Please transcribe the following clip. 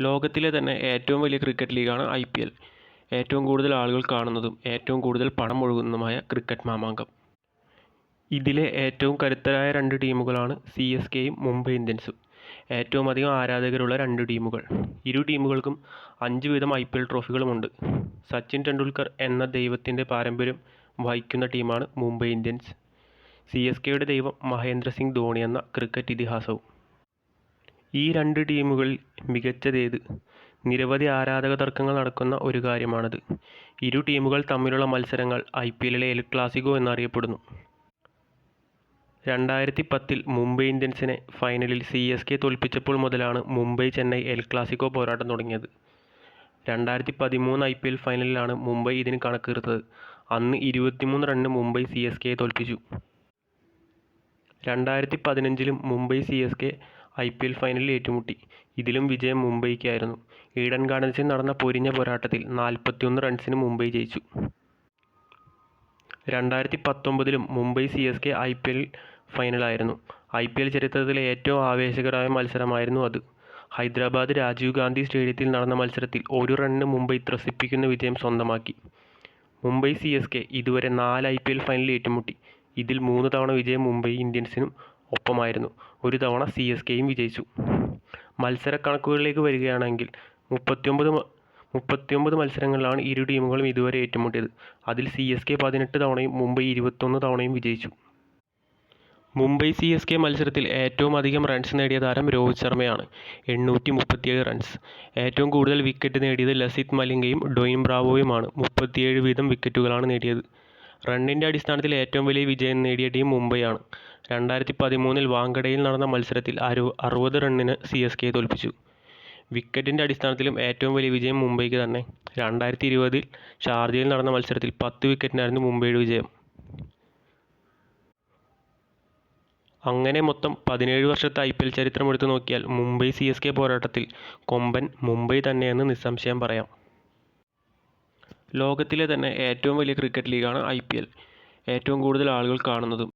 ലോകത്തിലെ തന്നെ ഏറ്റവും വലിയ ക്രിക്കറ്റ് ലീഗാണ് ഐ പി എൽ. ഏറ്റവും കൂടുതൽ ആളുകൾ കാണുന്നതും ഏറ്റവും കൂടുതൽ പണം ഒഴുകുന്നതുമായ ക്രിക്കറ്റ് മാമാങ്കം. ഇതിലെ ഏറ്റവും കരുത്തരായ രണ്ട് ടീമുകളാണ് സി എസ് കെയും മുംബൈ ഇന്ത്യൻസും. ഏറ്റവും അധികം ആരാധകരുള്ള രണ്ട് ടീമുകൾ. ഇരു ടീമുകൾക്കും അഞ്ച് വീതം ഐ പി എൽ ട്രോഫികളുമുണ്ട്. സച്ചിൻ ടെണ്ടുൽക്കർ എന്ന ദൈവത്തിന്റെ പാരമ്പര്യം വഹിക്കുന്ന ടീമാണ് മുംബൈ ഇന്ത്യൻസ്. സി എസ് കെയുടെ ദൈവം മഹേന്ദ്ര സിംഗ് ധോണി എന്ന ക്രിക്കറ്റ് ഇതിഹാസവും. ഈ രണ്ട് ടീമുകളിൽ മികച്ചതേത്? നിരവധി ആരാധക തർക്കങ്ങൾ നടക്കുന്ന ഒരു കാര്യമാണത്. ഇരു ടീമുകൾ തമ്മിലുള്ള മത്സരങ്ങൾ ഐ പി എല്ലിലെ എൽ ക്ലാസിക്കോ എന്നറിയപ്പെടുന്നു. രണ്ടായിരത്തി പത്തിൽ മുംബൈ ഇന്ത്യൻസിനെ ഫൈനലിൽ സി എസ് കെ തോൽപ്പിച്ചപ്പോൾ മുതലാണ് മുംബൈ ചെന്നൈ എൽ ക്ലാസിക്കോ പോരാട്ടം തുടങ്ങിയത്. രണ്ടായിരത്തി പതിമൂന്ന് ഐ പി എൽ ഫൈനലിലാണ് മുംബൈ ഇതിന് കണക്കീർത്തത് അന്ന് ഇരുപത്തിമൂന്ന് റണ്ണ് മുംബൈ സി എസ് കെയെ തോൽപ്പിച്ചു. രണ്ടായിരത്തി പതിനഞ്ചിലും Mumbai C S K I P L ഫൈനലിൽ ഏറ്റുമുട്ടി. ഇതിലും വിജയം മുംബൈക്കായിരുന്നു. ഈഡൻ ഗാർഡൻസിൽ നടന്ന പൊരിഞ്ഞ പോരാട്ടത്തിൽ നാൽപ്പത്തിയൊന്ന് റൺസിന് മുംബൈ ജയിച്ചു. രണ്ടായിരത്തി പത്തൊമ്പതിലും Mumbai C S K I P L ഫൈനലായിരുന്നു I P L ചരിത്രത്തിലെ ഏറ്റവും ആവേശകരമായ മത്സരമായിരുന്നു അത്. ഹൈദരാബാദ് രാജീവ് ഗാന്ധി സ്റ്റേഡിയത്തിൽ നടന്ന മത്സരത്തിൽ ഒരു റണ്ണിന് മുംബൈ ത്രസിപ്പിക്കുന്ന വിജയം സ്വന്തമാക്കി. മുംബൈ സി എസ് കെ ഇതുവരെ നാല് ഐ പി എൽ ഫൈനലിൽ ഏറ്റുമുട്ടി. ഇതിൽ മൂന്ന് തവണ വിജയം മുംബൈ ഇന്ത്യൻസിനും ഒപ്പമായിരുന്നു. ഒരു തവണ സി എസ് കെയും വിജയിച്ചു. മത്സര കണക്കുകളിലേക്ക് വരികയാണെങ്കിൽ മുപ്പത്തിയൊമ്പത് മുപ്പത്തിയൊമ്പത് മത്സരങ്ങളിലാണ് ഇരു ടീമുകളും ഇതുവരെ ഏറ്റുമുട്ടിയത്. അതിൽ സി എസ് കെ പതിനെട്ട് തവണയും മുംബൈ ഇരുപത്തൊന്ന് തവണയും വിജയിച്ചു. മുംബൈ സി എസ് കെ മത്സരത്തിൽ ഏറ്റവും അധികം റൺസ് നേടിയ താരം രോഹിത് ശർമ്മയാണ്. എണ്ണൂറ്റി മുപ്പത്തിയേഴ് റൺസ് ഏറ്റവും കൂടുതൽ വിക്കറ്റ് നേടിയത് ലസിത് മലിംഗയും ഡൊയിൻ ബ്രാവോയുമാണ്. മുപ്പത്തിയേഴ് വീതം വിക്കറ്റുകളാണ് നേടിയത്. റണ്ണിന്റെ അടിസ്ഥാനത്തിൽ ഏറ്റവും വലിയ വിജയം നേടിയ ടീം മുംബൈയാണ് രണ്ടായിരത്തി പതിമൂന്നിൽ വാങ്കഡയിൽ നടന്ന മത്സരത്തിൽ അരു അറുപത് റണ്ണിന് സി എസ് കെ തോൽപ്പിച്ചു. വിക്കറ്റിന്റെ അടിസ്ഥാനത്തിലും ഏറ്റവും വലിയ വിജയം മുംബൈക്ക് തന്നെ. രണ്ടായിരത്തി ഇരുപതിൽ ഷാർജയിൽ നടന്ന മത്സരത്തിൽ പത്ത് വിക്കറ്റിനായിരുന്നു മുംബൈയുടെ വിജയം. അങ്ങനെ മൊത്തം പതിനേഴ് വർഷത്തെ ഐ പി എൽ ചരിത്രം എടുത്തു നോക്കിയാൽ മുംബൈ സി എസ് കെ പോരാട്ടത്തിൽ കൊമ്പൻ മുംബൈ തന്നെയെന്ന് നിസ്സംശയം പറയാം. ലോകത്തിലെ തന്നെ ഏറ്റവും വലിയ ക്രിക്കറ്റ് ലീഗാണ് ഐ പി എൽ. ഏറ്റവും കൂടുതൽ ആളുകൾ കാണുന്നതും